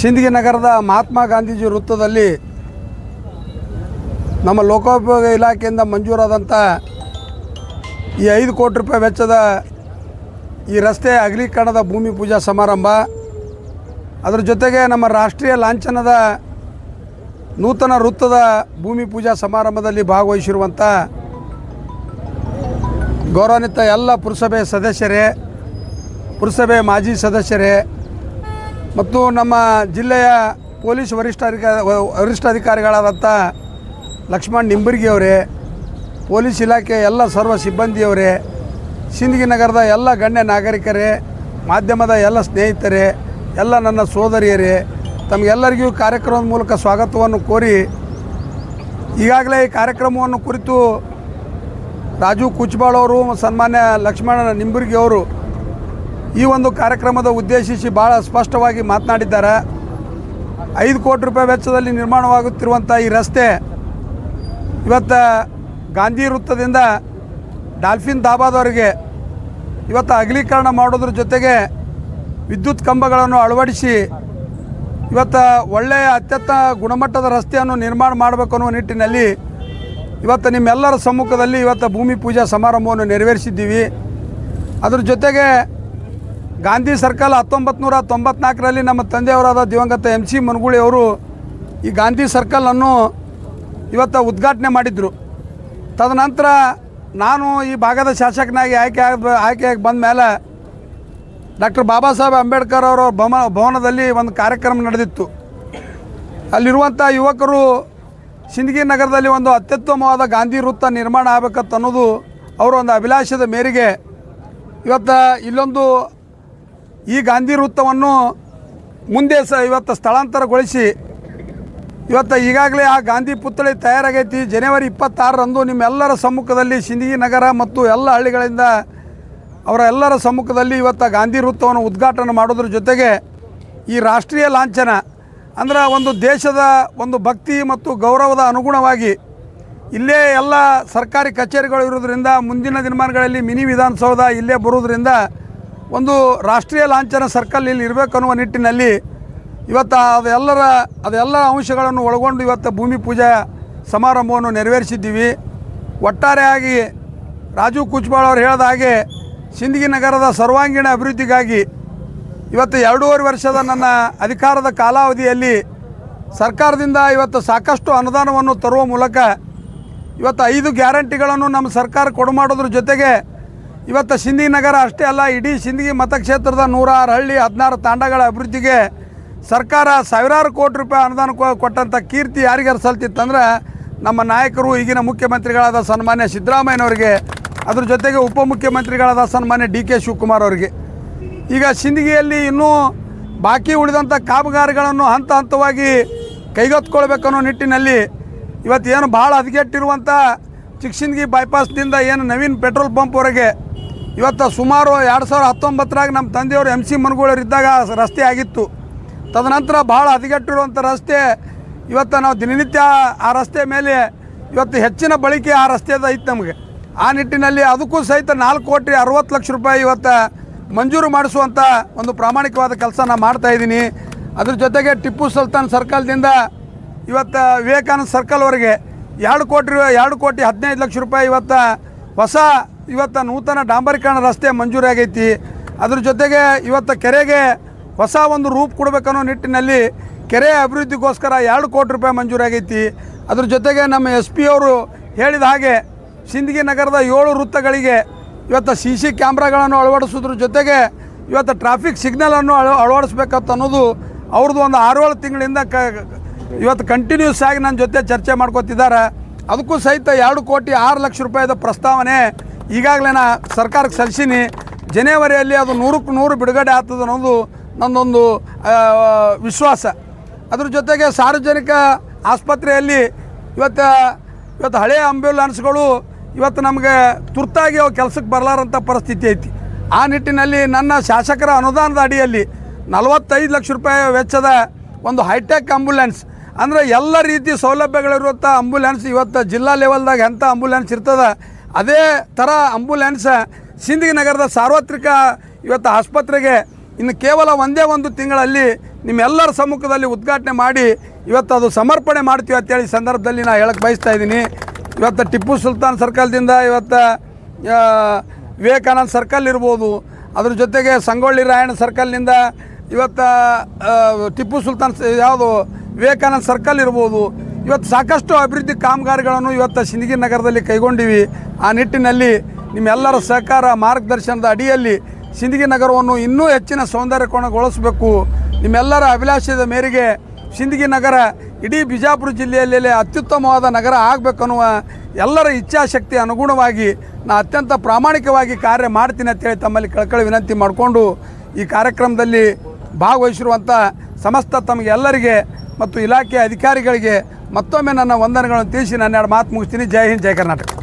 ಸಿಂದಗಿ ನಗರದ ಮಹಾತ್ಮ ಗಾಂಧೀಜಿ ವೃತ್ತದಲ್ಲಿ ನಮ್ಮ ಲೋಕೋಪಯೋಗ ಇಲಾಖೆಯಿಂದ ಮಂಜೂರಾದಂಥ ಈ ಐದು ಕೋಟಿ ರೂಪಾಯಿ ವೆಚ್ಚದ ಈ ರಸ್ತೆ ಅಗಲೀಕರಣದ ಭೂಮಿ ಪೂಜಾ ಸಮಾರಂಭ. ಅದರ ಜೊತೆಗೆ ನಮ್ಮ ರಾಷ್ಟ್ರೀಯ ಲಾಂಛನದ ನೂತನ ವೃತ್ತದ ಭೂಮಿ ಪೂಜಾ ಸಮಾರಂಭದಲ್ಲಿ ಭಾಗವಹಿಸಿರುವಂಥ ಗೌರವಾನ್ವಿತ ಎಲ್ಲ ಪುರಸಭೆ ಸದಸ್ಯರೇ, ಪುರಸಭೆ ಮಾಜಿ ಸದಸ್ಯರೇ ಮತ್ತು ನಮ್ಮ ಜಿಲ್ಲೆಯ ಪೊಲೀಸ್ ವರಿಷ್ಠಾಧಿಕ ವರಿಷ್ಠಾಧಿಕಾರಿಗಳಾದಂಥ ಲಕ್ಷ್ಮಣ್ ನಿಂಬರ್ಗಿ ಅವರೇ ಪೊಲೀಸ್ ಇಲಾಖೆ ಎಲ್ಲ ಸರ್ವ ಸಿಬ್ಬಂದಿಯವರೇ, ಸಿಂದಗಿ ನಗರದ ಎಲ್ಲ ಗಣ್ಯ ನಾಗರಿಕರೇ, ಮಾಧ್ಯಮದ ಎಲ್ಲ ಸ್ನೇಹಿತರೇ, ಎಲ್ಲ ನನ್ನ ಸೋದರಿಯರೇ, ತಮಗೆಲ್ಲರಿಗೂ ಕಾರ್ಯಕ್ರಮದ ಮೂಲಕ ಸ್ವಾಗತವನ್ನು ಕೋರಿ ಈಗಾಗಲೇ ಈ ಕಾರ್ಯಕ್ರಮವನ್ನು ಕುರಿತು ರಾಜು ಕುಚ್ಬಾಳ್ ಅವರು ಸನ್ಮಾನ್ಯ ಲಕ್ಷ್ಮಣ ನಿಂಬರ್ಗಿ ಅವರು ಈ ಒಂದು ಕಾರ್ಯಕ್ರಮದ ಉದ್ದೇಶಿಸಿ ಭಾಳ ಸ್ಪಷ್ಟವಾಗಿ ಮಾತನಾಡಿದ್ದಾರೆ. ಐದು ಕೋಟಿ ರೂಪಾಯಿ ವೆಚ್ಚದಲ್ಲಿ ನಿರ್ಮಾಣವಾಗುತ್ತಿರುವಂಥ ಈ ರಸ್ತೆ ಇವತ್ತು ಗಾಂಧಿ ವೃತ್ತದಿಂದ ಡಾಲ್ಫಿನ್ ದಾಬಾದವರೆಗೆ ಇವತ್ತು ಅಗಲೀಕರಣ ಮಾಡೋದ್ರ ಜೊತೆಗೆ ವಿದ್ಯುತ್ ಕಂಬಗಳನ್ನು ಅಳವಡಿಸಿ ಇವತ್ತು ಒಳ್ಳೆಯ ಅತ್ಯಂತ ಗುಣಮಟ್ಟದ ರಸ್ತೆಯನ್ನು ನಿರ್ಮಾಣ ಮಾಡಬೇಕು ಅನ್ನುವ ನಿಟ್ಟಿನಲ್ಲಿ ಇವತ್ತು ನಿಮ್ಮೆಲ್ಲರ ಸಮ್ಮುಖದಲ್ಲಿ ಇವತ್ತು ಭೂಮಿ ಪೂಜಾ ಸಮಾರಂಭವನ್ನು ನೆರವೇರಿಸಿದ್ದೀವಿ. ಅದ್ರ ಜೊತೆಗೆ ಗಾಂಧಿ ಸರ್ಕಲ್ ಹತ್ತೊಂಬತ್ತು ನೂರ ತೊಂಬತ್ನಾಲ್ಕರಲ್ಲಿ ನಮ್ಮ ತಂದೆಯವರಾದ ದಿವಂಗತ ಎಂ ಸಿ ಮನಗೂಳಿ ಅವರು ಈ ಗಾಂಧಿ ಸರ್ಕಲನ್ನು ಇವತ್ತು ಉದ್ಘಾಟನೆ ಮಾಡಿದರು. ತದನಂತರ ನಾನು ಈ ಭಾಗದ ಶಾಸಕನಾಗಿ ಆಯ್ಕೆ ಆಗ ಆಯ್ಕೆಯಾಗಿ ಬಂದ ಮೇಲೆ ಡಾಕ್ಟರ್ ಬಾಬಾ ಸಾಹೇಬ್ ಅಂಬೇಡ್ಕರ್ ಅವರ ಭವನ ಭವನದಲ್ಲಿ ಒಂದು ಕಾರ್ಯಕ್ರಮ ನಡೆದಿತ್ತು. ಅಲ್ಲಿರುವಂಥ ಯುವಕರು ಸಿಂದಗಿ ನಗರದಲ್ಲಿ ಒಂದು ಅತ್ಯುತ್ತಮವಾದ ಗಾಂಧಿ ವೃತ್ತ ನಿರ್ಮಾಣ ಅನ್ನೋದು ಅವರ ಒಂದು ಅಭಿಲಾಷದ ಮೇರೆಗೆ ಇವತ್ತು ಇಲ್ಲೊಂದು ಈ ಗಾಂಧಿ ವೃತ್ತವನ್ನು ಮುಂದೆ ಸ ಇವತ್ತು ಸ್ಥಳಾಂತರಗೊಳಿಸಿ ಇವತ್ತು ಈಗಾಗಲೇ ಆ ಗಾಂಧಿ ಪುತ್ಥಳಿ ತಯಾರಾಗೈತಿ. ಜನವರಿ ಇಪ್ಪತ್ತಾರರಂದು ನಿಮ್ಮೆಲ್ಲರ ಸಮ್ಮುಖದಲ್ಲಿ ಸಿಂದಗಿ ನಗರ ಮತ್ತು ಎಲ್ಲ ಹಳ್ಳಿಗಳಿಂದ ಅವರ ಎಲ್ಲರ ಸಮ್ಮುಖದಲ್ಲಿ ಇವತ್ತು ಗಾಂಧಿ ವೃತ್ತವನ್ನು ಉದ್ಘಾಟನೆ ಮಾಡೋದ್ರ ಜೊತೆಗೆ ಈ ರಾಷ್ಟ್ರೀಯ ಲಾಂಛನ ಅಂದ್ರೆ ಒಂದು ದೇಶದ ಒಂದು ಭಕ್ತಿ ಮತ್ತು ಗೌರವದ ಅನುಗುಣವಾಗಿ ಇಲ್ಲೇ ಎಲ್ಲ ಸರ್ಕಾರಿ ಕಚೇರಿಗಳು ಇರೋದ್ರಿಂದ ಮುಂದಿನ ದಿನಮಾನಗಳಲ್ಲಿ ಮಿನಿ ವಿಧಾನಸೌಧ ಇಲ್ಲೇ ಬರೋದ್ರಿಂದ ಒಂದು ರಾಷ್ಟ್ರೀಯ ಲಾಂಛನ ಸರ್ಕಲ್ ಇಲ್ಲಿ ಇರಬೇಕು ಅನ್ನುವ ನಿಟ್ಟಿನಲ್ಲಿ ಇವತ್ತು ಅದೆಲ್ಲರ ಅದೆಲ್ಲ ಅಂಶಗಳನ್ನು ಒಳಗೊಂಡು ಇವತ್ತು ಭೂಮಿ ಪೂಜಾ ಸಮಾರಂಭವನ್ನು ನೆರವೇರಿಸಿದ್ದೀವಿ. ಒಟ್ಟಾರೆಯಾಗಿ ರಾಜು ಕುಚ್ಬಾಳ್ ಅವರು ಹೇಳಿದ ಹಾಗೆ ಸಿಂದಗಿ ನಗರದ ಸರ್ವಾಂಗೀಣ ಅಭಿವೃದ್ಧಿಗಾಗಿ ಇವತ್ತು ಎರಡೂವರೆ ವರ್ಷದ ನನ್ನ ಅಧಿಕಾರದ ಕಾಲಾವಧಿಯಲ್ಲಿ ಸರ್ಕಾರದಿಂದ ಇವತ್ತು ಸಾಕಷ್ಟು ಅನುದಾನವನ್ನು ತರುವ ಮೂಲಕ ಇವತ್ತು ಐದು ಗ್ಯಾರಂಟಿಗಳನ್ನು ನಮ್ಮ ಸರ್ಕಾರ ಕೊಡು ಮಾಡೋದ್ರ ಜೊತೆಗೆ ಇವತ್ತು ಸಿಂದಗಿ ನಗರ ಅಷ್ಟೇ ಅಲ್ಲ, ಇಡೀ ಸಿಂದಗಿ ಮತಕ್ಷೇತ್ರದ ನೂರಾರು ಹಳ್ಳಿ, ಹದಿನಾರು ತಾಂಡಗಳ ಅಭಿವೃದ್ಧಿಗೆ ಸರ್ಕಾರ ಸಾವಿರಾರು ಕೋಟಿ ರೂಪಾಯಿ ಅನುದಾನ ಕೊಟ್ಟಂಥ ಕೀರ್ತಿ ಯಾರಿಗಾರು ಸಲ್ತಿತ್ತಂದ್ರೆ ನಮ್ಮ ನಾಯಕರು, ಈಗಿನ ಮುಖ್ಯಮಂತ್ರಿಗಳಾದ ಸನ್ಮಾನ್ಯ ಸಿದ್ದರಾಮಯ್ಯನವರಿಗೆ, ಅದ್ರ ಜೊತೆಗೆ ಉಪಮುಖ್ಯಮಂತ್ರಿಗಳಾದ ಸನ್ಮಾನ್ಯ ಡಿ ಕೆ ಶಿವಕುಮಾರ್ ಅವರಿಗೆ. ಈಗ ಸಿಂದಗಿಯಲ್ಲಿ ಇನ್ನೂ ಬಾಕಿ ಉಳಿದಂಥ ಕಾಮಗಾರಿಗಳನ್ನು ಹಂತ ಹಂತವಾಗಿ ಕೈಗೆತ್ತಿಕೊಳ್ಬೇಕನ್ನೋ ನಿಟ್ಟಿನಲ್ಲಿ ಇವತ್ತು ಏನು ಭಾಳ ಹದಗೆಟ್ಟಿರುವಂಥ ಚಿಕ್ಸಿಂದಗಿ ಬೈಪಾಸ್ನಿಂದ ಏನು ನವೀನ್ ಪೆಟ್ರೋಲ್ ಪಂಪ್ವರೆಗೆ ಇವತ್ತು ಸುಮಾರು ಎರಡು ಸಾವಿರದ ಹತ್ತೊಂಬತ್ತರಾಗ ನಮ್ಮ ತಂದೆಯವರು ಎಂ ಸಿ ಮನ್ಗೋಳರಿದ್ದಾಗ ರಸ್ತೆ ಆಗಿತ್ತು. ತದನಂತರ ಭಾಳ ಹದಗೆಟ್ಟಿರುವಂಥ ರಸ್ತೆ ಇವತ್ತು ನಾವು ದಿನನಿತ್ಯ ಆ ರಸ್ತೆ ಮೇಲೆ ಇವತ್ತು ಹೆಚ್ಚಿನ ಬಳಕೆ ಆ ರಸ್ತೆದ ಐತೆ ನಮಗೆ. ಆ ನಿಟ್ಟಿನಲ್ಲಿ ಅದಕ್ಕೂ ಸಹಿತ ನಾಲ್ಕು ಕೋಟಿ ಅರವತ್ತು ಲಕ್ಷ ರೂಪಾಯಿ ಇವತ್ತು ಮಂಜೂರು ಮಾಡಿಸುವಂಥ ಒಂದು ಪ್ರಾಮಾಣಿಕವಾದ ಕೆಲಸ ನಾನು ಮಾಡ್ತಾ ಇದ್ದೀನಿ. ಅದ್ರ ಜೊತೆಗೆ ಟಿಪ್ಪು ಸುಲ್ತಾನ್ ಸರ್ಕಲ್ದಿಂದ ಇವತ್ತು ವಿವೇಕಾನಂದ ಸರ್ಕಲ್ವರೆಗೆ ಎರಡು ಕೋಟಿ ಎರಡು ಕೋಟಿ ಹದಿನೈದು ಲಕ್ಷ ರೂಪಾಯಿ ಇವತ್ತು ಹೊಸ ಇವತ್ತು ನೂತನ ಡಾಂಬರೀಕರಣ ರಸ್ತೆ ಮಂಜೂರಾಗೈತಿ ಅದ್ರ ಜೊತೆಗೆ ಇವತ್ತು ಕೆರೆಗೆ ಹೊಸ ಒಂದು ರೂಪ್ ಕೊಡಬೇಕನ್ನೋ ನಿಟ್ಟಿನಲ್ಲಿ ಕೆರೆ ಅಭಿವೃದ್ಧಿಗೋಸ್ಕರ ಎರಡು ಕೋಟಿ ರೂಪಾಯಿ ಮಂಜೂರಾಗೈತಿ ಅದ್ರ ಜೊತೆಗೆ ನಮ್ಮ ಎಸ್ ಪಿ ಅವರು ಹೇಳಿದ ಹಾಗೆ ಸಿಂದಗಿ ನಗರದ ಏಳು ವೃತ್ತಗಳಿಗೆ ಇವತ್ತು ಸಿ ಸಿ ಕ್ಯಾಮ್ರಾಗಳನ್ನು ಅಳವಡಿಸೋದ್ರ ಜೊತೆಗೆ ಇವತ್ತು ಟ್ರಾಫಿಕ್ ಸಿಗ್ನಲನ್ನು ಅಳ ಅಳವಡಿಸ್ಬೇಕಂತ ಅನ್ನೋದು ಅವ್ರದ್ದು ಒಂದು ಆರೇಳು ತಿಂಗಳಿಂದ ಕ ಇವತ್ತು ಕಂಟಿನ್ಯೂಸ್ ಆಗಿ ನನ್ನ ಜೊತೆ ಚರ್ಚೆ ಮಾಡ್ಕೋತಿದ್ದಾರೆ. ಅದಕ್ಕೂ ಸಹಿತ ಎರಡು ಕೋಟಿ ಆರು ಲಕ್ಷ ರೂಪಾಯಿದ ಪ್ರಸ್ತಾವನೆ ಈಗಾಗಲೇ ನಾ ಸರ್ಕಾರಕ್ಕೆ ಸಲ್ಲಿಸೀನಿ. ಜನವರಿಯಲ್ಲಿ ಅದು ನೂರಕ್ಕೆ ನೂರು ಬಿಡುಗಡೆ ಆಗ್ತದೆ ಅನ್ನೋದು ನನ್ನೊಂದು ವಿಶ್ವಾಸ. ಅದ್ರ ಜೊತೆಗೆ ಸಾರ್ವಜನಿಕ ಆಸ್ಪತ್ರೆಯಲ್ಲಿ ಇವತ್ತು ಇವತ್ತು ಹಳೆಯ ಆಂಬ್ಯುಲೆನ್ಸ್ಗಳು ಇವತ್ತು ನಮಗೆ ತುರ್ತಾಗಿ ಅವು ಕೆಲಸಕ್ಕೆ ಬರಲಾರಂಥ ಪರಿಸ್ಥಿತಿ ಐತಿ. ಆ ನಿಟ್ಟಿನಲ್ಲಿ ನನ್ನ ಶಾಸಕರ ಅನುದಾನದ ಅಡಿಯಲ್ಲಿ ನಲವತ್ತೈದು ಲಕ್ಷ ರೂಪಾಯಿ ವೆಚ್ಚದ ಒಂದು ಹೈಟೆಕ್ ಆಂಬುಲೆನ್ಸ್ ಅಂದರೆ ಎಲ್ಲ ರೀತಿ ಸೌಲಭ್ಯಗಳಿರುವಂಥ ಆಂಬುಲೆನ್ಸ್ ಇವತ್ತು ಜಿಲ್ಲಾ ಲೆವೆಲ್ದಾಗ ಎಂಥ ಆಂಬುಲೆನ್ಸ್ ಇರ್ತದೆ, ಅದೇ ಥರ ಆಂಬುಲೆನ್ಸ್ ಸಿಂದಗಿ ನಗರದ ಸಾರ್ವತ್ರಿಕ ಇವತ್ತು ಆಸ್ಪತ್ರೆಗೆ ಇನ್ನು ಕೇವಲ ಒಂದೇ ಒಂದು ತಿಂಗಳಲ್ಲಿ ನಿಮ್ಮೆಲ್ಲರ ಸಮ್ಮುಖದಲ್ಲಿ ಉದ್ಘಾಟನೆ ಮಾಡಿ ಇವತ್ತು ಅದು ಸಮರ್ಪಣೆ ಮಾಡ್ತೀವಿ ಅಂತೇಳಿ ಸಂದರ್ಭದಲ್ಲಿ ನಾನು ಹೇಳಕ್ಕೆ ಬಯಸ್ತಾ ಇದ್ದೀನಿ. ಇವತ್ತು ಟಿಪ್ಪು ಸುಲ್ತಾನ್ ಸರ್ಕಲ್ದಿಂದ ಇವತ್ತು ವಿವೇಕಾನಂದ ಸರ್ಕಲ್ ಇರ್ಬೋದು, ಅದ್ರ ಜೊತೆಗೆ ಸಂಗೊಳ್ಳಿ ರಾಯಣ್ಣ ಸರ್ಕಲ್ನಿಂದ ಇವತ್ತು ಟಿಪ್ಪು ಸುಲ್ತಾನ್ ಯಾವುದು ವಿವೇಕಾನಂದ ಸರ್ಕಲ್ ಇರ್ಬೋದು. ಇವತ್ತು ಸಾಕಷ್ಟು ಅಭಿವೃದ್ಧಿ ಕಾಮಗಾರಿಗಳನ್ನು ಇವತ್ತು ಸಿಂದಗಿ ನಗರದಲ್ಲಿ ಕೈಗೊಂಡಿವಿ. ಆ ನಿಟ್ಟಿನಲ್ಲಿ ನಿಮ್ಮೆಲ್ಲರ ಸಹಕಾರ ಮಾರ್ಗದರ್ಶನದ ಅಡಿಯಲ್ಲಿ ಸಿಂದಗಿ ನಗರವನ್ನು ಇನ್ನೂ ಹೆಚ್ಚಿನ ಸೌಂದರ್ಯಕೋಣಗೊಳಿಸಬೇಕು ನಿಮ್ಮೆಲ್ಲರ ಅಭಿಲಾಷದ ಮೇರೆಗೆ ಸಿಂದಗಿ ನಗರ ಇಡೀ ಬಿಜಾಪುರ ಜಿಲ್ಲೆಯಲ್ಲೇ ಅತ್ಯುತ್ತಮವಾದ ನಗರ ಆಗಬೇಕನ್ನುವ ಎಲ್ಲರ ಇಚ್ಛಾಶಕ್ತಿ ಅನುಗುಣವಾಗಿ ನಾ ಅತ್ಯಂತ ಪ್ರಾಮಾಣಿಕವಾಗಿ ಕಾರ್ಯ ಮಾಡ್ತೀನಿ ಅಂತೇಳಿ ತಮ್ಮಲ್ಲಿ ಕಳ್ಕಳಿ ವಿನಂತಿ ಮಾಡಿಕೊಂಡು ಈ ಕಾರ್ಯಕ್ರಮದಲ್ಲಿ ಭಾಗವಹಿಸಿರುವಂಥ ಸಮಸ್ತ ತಮಗೆಲ್ಲರಿಗೆ ಮತ್ತು ಇಲಾಖೆಯ ಅಧಿಕಾರಿಗಳಿಗೆ ಮತ್ತೊಮ್ಮೆ ನನ್ನ ವಂದನೆಗಳನ್ನು ತಿಳಿಸಿ ನಾನು ಎರಡು ಮಾತು ಮುಗಿಸ್ತೀನಿ. ಜೈ ಹಿಂದ್, ಜೈ ಕರ್ನಾಟಕ.